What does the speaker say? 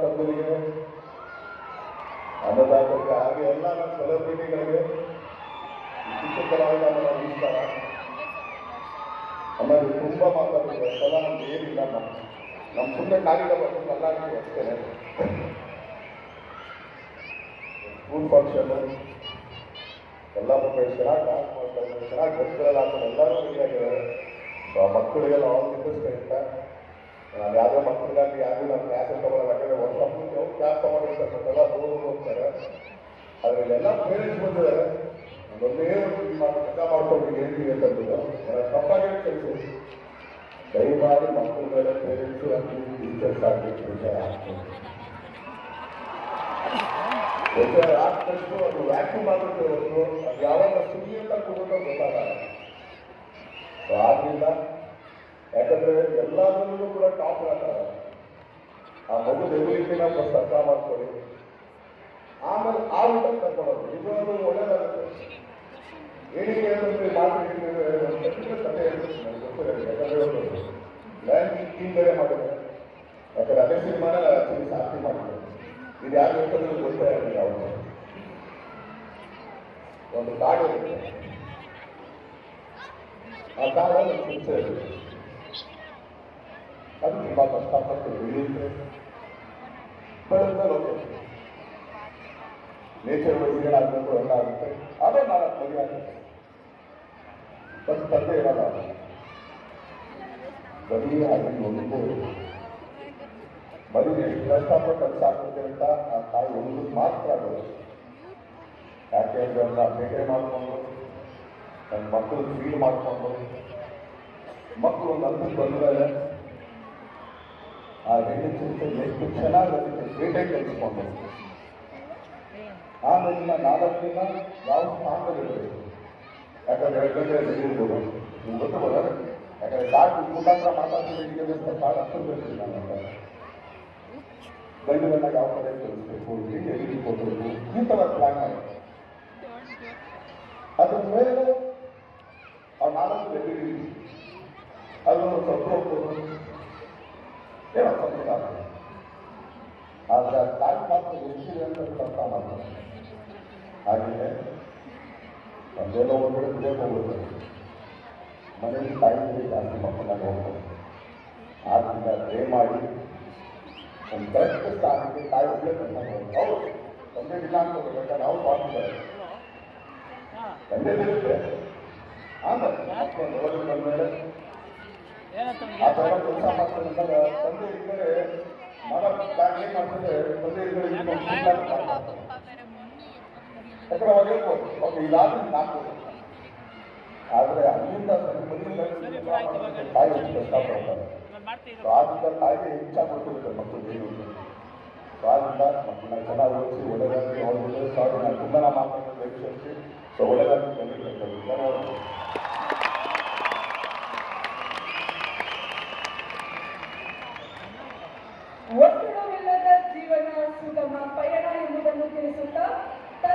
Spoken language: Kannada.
ಬಂಧುಗಳಿಗೆ ಅನ್ನದಾತರಿಗೆ ಹಾಗೆ ಎಲ್ಲ ನಮ್ಮ ಸೆಲೆಬ್ರಿಟಿಗಳಿಗೆ ಚಿಕ್ಕ ಕಲಾವಿದ ನಮಸ್ಕಾರ ಆಮೇಲೆ ತುಂಬ ಮಾತಾಡಿದೆ ಸಲ ನಮ್ಗೆ ಏನಿಲ್ಲ ನಮ್ಮ ನಮ್ಮ ಸುಮ್ಮನೆ ಕಾಲಿಡ ಬಂದು ಕಲ್ಲಾಡಿಗೆ ಅಷ್ಟೇ ಸ್ಕೂಲ್ ಫಂಕ್ಷನ್ ಎಲ್ಲ ಮಕ್ಕಳು ಚೆನ್ನಾಗಿ ಡಾನ್ಸ್ ಮಾಡ್ತಾ ಇದ್ದಾರೆ ಚೆನ್ನಾಗಿ ಡ್ರೆಸ್ಗಳೆಲ್ಲ ಹಾಕೊಂಡು ಎಲ್ಲರೂ ರೆಡಿಯಾಗಿದ್ದಾರೆ ಮಕ್ಕಳಿಗೆಲ್ಲ ಆಲ್ ಅಂತ ನಾನು ಯಾವುದೇ ಮಕ್ಕಳಿಗಾಗಿ ಯಾರು ನಾನು ಕ್ಲಾಸ್ ತಗೊಳ್ಳಲ್ಲ ಯಾಕಂದ್ರೆ ವರ್ಷ ಪೂರ್ತಿ ಅವ್ರು ಕ್ಲಾಸ್ ತಗೊಂಡಿರ್ತಾರಲ್ಲ ದೂರ ಹೋಗ್ತಾರೆ ಆದರೆ ಎಲ್ಲ ಪೇರೆಂಟ್ಸ್ ಬಂದಿದ್ದಾರೆ ಒಂದೇ ಒಂದು ಕೆಲಸ ಮಾಡ್ಕೊಂಡು ಹೇಳ್ತೀವಿ ಅಂತಂದ್ರೆ ತಪ್ಪಾಗಿ ಕಳಿಸಿ ದಯಮಾಡಿ ಮಕ್ಕಳ ಮೇಲೆ ಪೇರೆಂಟ್ಸು ಅಂತ ಟೀಚರ್ಸ್ ಆಗಬೇಕು ವಿಷಯ ಆಗ್ತದೆ ವಿಷಯ ಆಗ್ತಷ್ಟು ಅದು ವ್ಯಾಕ್ಯೂಮ್ ಆಗುತ್ತೆ ಅದು ಯಾವಾಗ ಸುಳ್ಳಿ ಅಂತ ಕೊಡೋದು ಗೊತ್ತಾಗಲ್ಲ. ಸೊ ಆದ್ರಿಂದ ಯಾಕಂದ್ರೆ ಎಲ್ಲದರಲ್ಲೂ ಕೂಡ ಟಾಪ್ ಆಗ್ತಾರೆ ಆ ಮಗು ಎದುರಿಕೆನ ಫಸ್ಟ್ ಅರ್ಥ ಮಾಡ್ಕೊಳ್ಳಿ. ಆಮೇಲೆ ಆ ಊಟ ತಗೊಳ್ಳೋದು ಇದು ಅದು ಒಳ್ಳೇದಾಗುತ್ತೆ. ಏನಕ್ಕೆ ಹೇಳಿದ್ರೆ ಒಂದು ಕಥೆ ಯಾಕಂದ್ರೆ ಲ್ಯಾಂಡ್ ಟೀಮ್ ಬೇರೆ ಮಾಡಿದೆ. ಯಾಕಂದ್ರೆ ಅದೇ ಸಿನಿಮಾನ ಆಕ್ಚುಲಿ ಸಾರ್ಥಿ ಮಾಡಿದೆ. ಇದು ಯಾರು ಹೇಳ್ತಾರೆ ಗೊತ್ತೇ ಆಗಿಲ್ಲ ಅವರು ಒಂದು ಕಾಡು ಆ ಕಾಡಲ್ಲಿ ಹಿಂಸೆ ಇರುತ್ತೆ. ಅದು ತುಂಬ ಕಷ್ಟಪಟ್ಟು ಬೆಳೆಯುತ್ತೆ. ಬೆಳೆದ ನೇಚರ್ ವೈಸ್ ಏನಾಗಬೇಕು ಎಲ್ಲ ಆಗುತ್ತೆ ಅದೇ ನಾಲ್ಕು ಮದುವೆ ಆಗುತ್ತೆ ಬಟ್ ತಂದೆ ಇರಲ್ಲ. ಬರೀ ಅಲ್ಲಿ ಒಂದು ಬರೀ ಎಷ್ಟು ಕಷ್ಟಪಟ್ಟು ಅದು ಸಾಕುತ್ತೆ ಅಂತ ಆ ತಾಯಿ ಒಂದು ಮಾತ್ರ ಆಗೋದು ಯಾಕೆ ಅಂದ್ರೆ ಅದನ್ನ ಬೇಟೆ ಮಾಡಿಕೊಂಡು ನನ್ನ ಮಕ್ಕಳು ಫೀಲ್ ಮಾಡಿಕೊಂಡು, ಮಕ್ಕಳು ಒಂದು ಹಂತಕ್ಕೆ ಆ ಹೆಣ್ಣು ಚಿಂತೆ ಎಷ್ಟು ಚೆನ್ನಾಗಿ ಅದಕ್ಕೆ ಬೇಟೆ ಕಲಿಸ್ಕೊಂಡು ಆಮೇಲಿನ ನಾಲ್ಕು ದಿನ ಯಾವ ಸ್ಥಾನದಲ್ಲಿರಬೇಕು ಯಾಕಂದ್ರೆ ಎರಡು ಗಂಟೆ ಇರ್ಬೋದು. ನಿಮ್ಗೆ ಗೊತ್ತಬೋದ ಯಾಕಂದ್ರೆ ಸಾಕು ಮುಖಾಂತರ ಮಾತಾಡ್ತಿದ್ರೆ ಕಾಡು ಅಷ್ಟು ಬರ್ತಿಲ್ಲ ನನ್ನ ಗಂಡುಗಳನ್ನ ಯಾವ ಕಡೆ ಕಳಿಸ್ಬೇಕು? ಹೀಗೆ ಎಲ್ಲಿ ಕೊಡಬೇಕು ಈ ಥರ ಪ್ಲಾನ್ ಮಾಡಿ ಅದ್ರ ಮೇಲೆ, ಆ ನಾಲ್ಕು ಎದುರಿ ಅದನ್ನು ಸ್ವಲ್ಪ ಸಂಪುಟ ಆದ್ರೆ ಆ ತಾಯಿ ಮಾತ್ರ ಮಾಡ್ತಾರೆ. ಹಾಗೆ ಒಂದೆಲ್ಲ ಒಂದು ಕಡೆ ದುಡಿಯೋಕೆ ಹೋಗ್ಬಿಡ್ತಾರೆ ಮನೆಯಲ್ಲಿ ತಾಯಿ ಜಾಸ್ತಿ ಮಕ್ಕಳಾಗ ಹೋಗ್ತಾರೆ ಆದ್ರಿಂದ ಮಾಡಿ. ಒಂದು ಕರೆಕ್ಟ್ ಸ್ಥಾನಕ್ಕೆ ತಾಯಿ ಒಳ್ಳೆ ಹೌದು ತಂದೆ ಇಲ್ಲ ಅಂತ ಬೇಕಾದ್ರೆ ಅವ್ರು ಮಾಡ್ತಿದ್ದಾರೆ ತಂದೆ ಇರುತ್ತೆ. ಆಮೇಲೆ ಆ ಥರ ಕೆಲಸ ಮಾಡ್ತಾರೆ ಅಂದಾಗ ತಂದೆ ಇದ್ದರೆ ಮಗ ಬ್ಯಾಗ್ ಏನ್ ಮಾಡ್ತಾರೆ ತಂದೆ ಇದ್ದರೆ ಯಾಕಂದ್ರೆ ಅವಾಗ ಹೇಳ್ಬೋದು ಓಕೆ ಇದಾದ್ರೆ ನಾಲ್ಕು ಆದ್ರೆ ಅಲ್ಲಿಂದ ಮುಂದಿನ ತಾಯಿ ಹೆಚ್ಚು ಕಷ್ಟಪಡ್ತಾರೆ ಸೊ ಆದ್ರಿಂದ ತಾಯಿಗೆ ಹೆಚ್ಚಾಗಿ ಗೊತ್ತಿರುತ್ತೆ ಮಕ್ಕಳು ಏನು ಆದ್ರಿಂದ ಮಕ್ಕಳನ್ನ ಚೆನ್ನಾಗಿ ಓದಿಸಿ ಒಳ್ಳೆದಾಗಿ ಅವ್ರು ಒಳ್ಳೆ ಸಾಧನೆ ತುಂಬ ಮಾತಾಡೋದು ಸೊ ಒತ್ತಡವಿಲ್ಲದ ಜೀವನ ಸುಗಮ ಪಯಣ ಎಂಬುದನ್ನು ತಿಳಿಸುತ್ತಾ